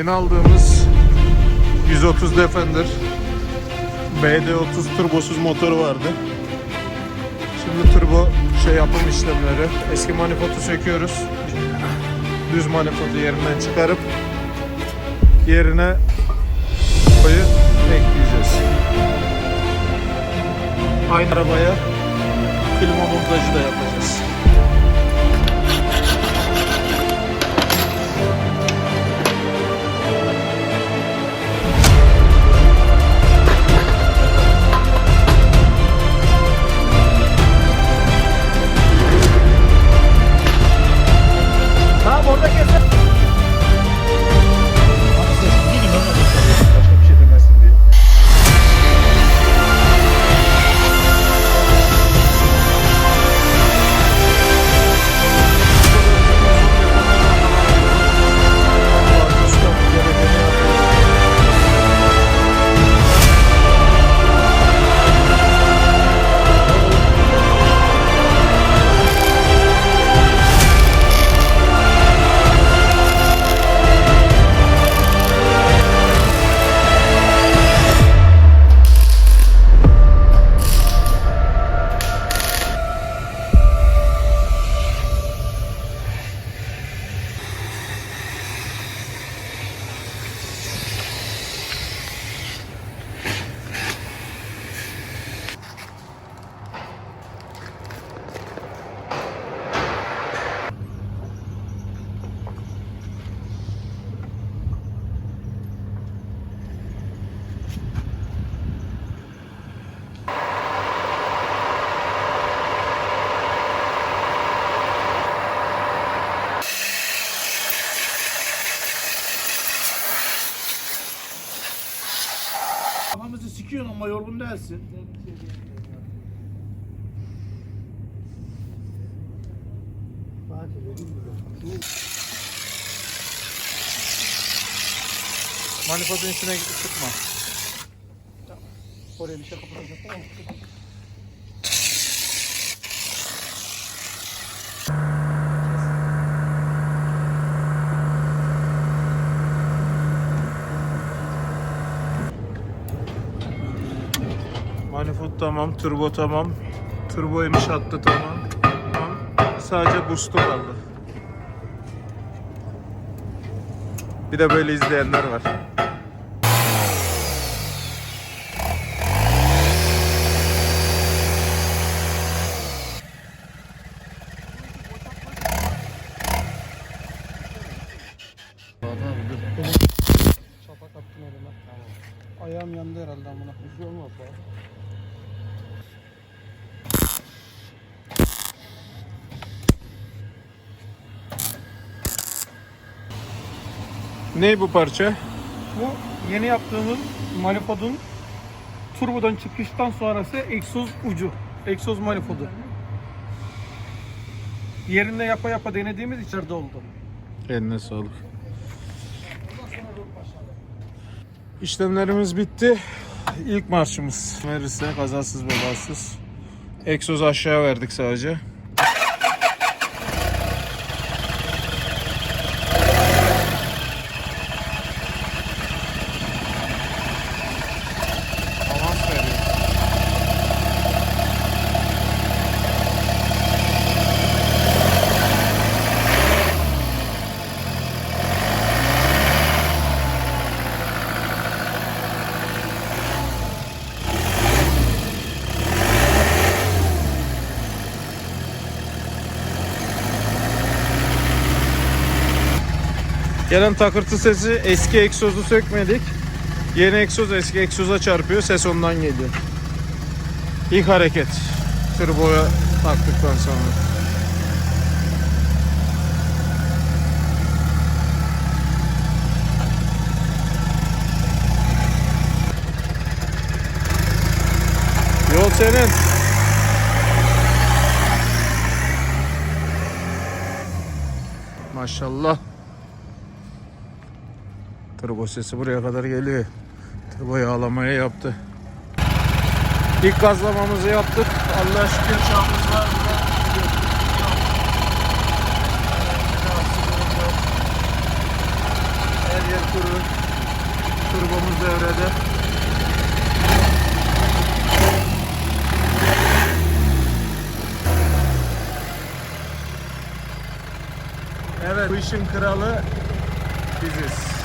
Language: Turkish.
Yeni aldığımız 130 Defender BD30 turbosuz motoru vardı. Şimdi turbo şey yapım işlemleri. Eski manifoldu söküyoruz. Düz manifoldu yerinden çıkarıp yerine koyu ekleyeceğiz. Aynı arabaya klima montajı da yapacağız. Orada keser. Sikiyorsun ama yorgun değilsin. Manifoldun içine sıkma. Oraya bir şey kapatacak. Tamam. Manifold tamam, turbo tamam. Turbo emiş hattı tamam. tamam. Sadece boost'u kaldı. Bir de böyle izleyenler var. Çapak attın elime. Tamam. Ayağım yandı herhalde amına. Bir şey olmaz ya. Ne bu parça? Bu yeni yaptığımız manifoldun turbodan çıkıştan sonrası egzoz ucu. Egzoz manifoldu. Yerinde yapa yapa denediğimiz içeride oldu. Eline sağlık. İşlemlerimiz bitti. İlk marşımız. Verirse kazasız belasız. Egzozu aşağı verdik sadece. Gelen takırtı sesi eski egzozu sökmedik. Yeni egzoz eski egzoza çarpıyor. Ses ondan geliyor. İlk hareket. Turboya taktıktan sonra. Yol senin. Maşallah. Turbo sesi buraya kadar geliyor. Turbo yağlamaya yaptı. İlk gazlamamızı yaptık. Allah şükür çağımız var. Her yer kuru. Turbomuz devrede. Evet bu işin kralı biziz.